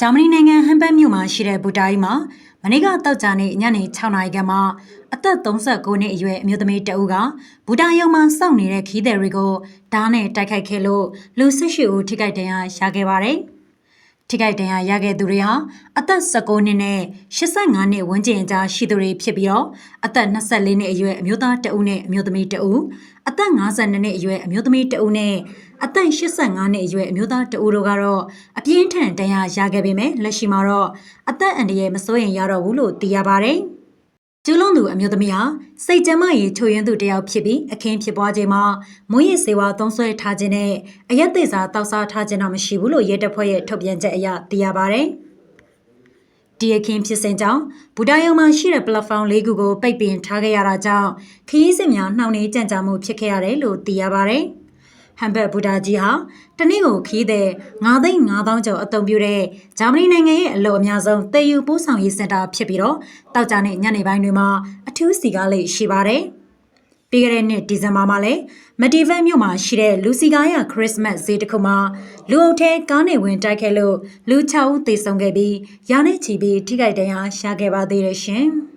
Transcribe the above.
ဂျာမနီနိုင်ငံဟမ်ဘတ်မြို့မှာရှိတဲ့ဘူတာကြီးမှာမနေ့ကတောက်ကြနေ့ညနေ6နာရီခန့်မှာအသက်39နှစ်အရွယ်အမျိုးသမီးတဦးကဘူတာရုံမှာစောင့်နေတဲ့ခီးသည်တွေကိုဓားနဲ့တိုက်ခိုက်ခဲ့လို့လူ18ဦးထိခိုက်ဒဏ်ရာရခဲ့ပါတယ်။ ထိခိုက်ဒဏ်ရာရခဲ့သူတွေဟာအသက်19နှစ်နဲ့85နှစ်ဝန်းကျင်ကြားရှိသူတွေဖြစ်ပြီးတော့အသက်24နှစ်အရွယ်အမျိုးသားတဦးနဲ့အမျိုးသမီးတဦးအသက်52နှစ်အရွယ်အမျိုးသမီးတဦးနဲ့အသက်85နှစ်အရွယ်အမျိုးသားတဦးတို့ကတော့အပြင်းထန်ဒဏ်ရာရခဲ့ပေမဲ့လက်ရှိမှာတော့အသက်အန္တရာယ်မစိုးရိမ်ရတော့ဘူးလို့သိရပါတယ်။ ကျူးလွန်သူအမျိုးသမီးဟာစိတ်ကြမ်းမရေးချို့ယွင်းသူတစ်ယောက်ဖြစ်ပြီးအခင်းဖြစ်ပွားချိန်မှာမွေးရည်စေဝါသုံးဆွဲထားခြင်းနဲ့အရက်သေးစာတောက်စားထားခြင်းတော့မရှိဘူးလို့ရဲတပ်ဖွဲ့ရဲ့ထုတ်ပြန်ချက်အရသိရပါတယ်။ဒီအခင်းဖြစ်စဉ်ကြောင့်ဘူတာယုံမှာရှိတဲ့ platform ၄ခုကိုပိတ်ပင်ထားခဲ့ရတာကြောင့်ခရီးစဉ်များနှောင့်နှေးကြန့်ကြာမှုဖြစ်ခဲ့ရတယ်လို့သိရပါတယ်။ ဟမ်ဘတ်ဘူတာကြီးဟာတနေ့ကိုခီးတဲ့9သိန်း9000ကျော်အသုံးပြုတဲ့ဂျာမနီနိုင်ငံရဲ့အလို့အများဆုံးတည်ယူပို့ဆောင်ရေးစင်တာဖြစ်ပြီးတော့တောက်ကြတဲ့ညနေပိုင်းတွေမှာအထူးစီကားလေးရှိပါတယ်။ပြီးခဲ့တဲ့နှစ်ဒီဇင်ဘာမှာလည်းမက်ဒီဗန်မြို့မှာရှိတဲ့လူစီကားရခရစ်စမတ်ဈေးတစ်ခုမှာလူအုပ်ထဲကားနေဝင်တိုက်ခဲ့လို့လူ6ဦးသေဆုံးခဲ့ပြီးရာနဲ့ချီပြီးထိခိုက်ဒဏ်ရာရခဲ့ပါသေးတယ်ရှင်။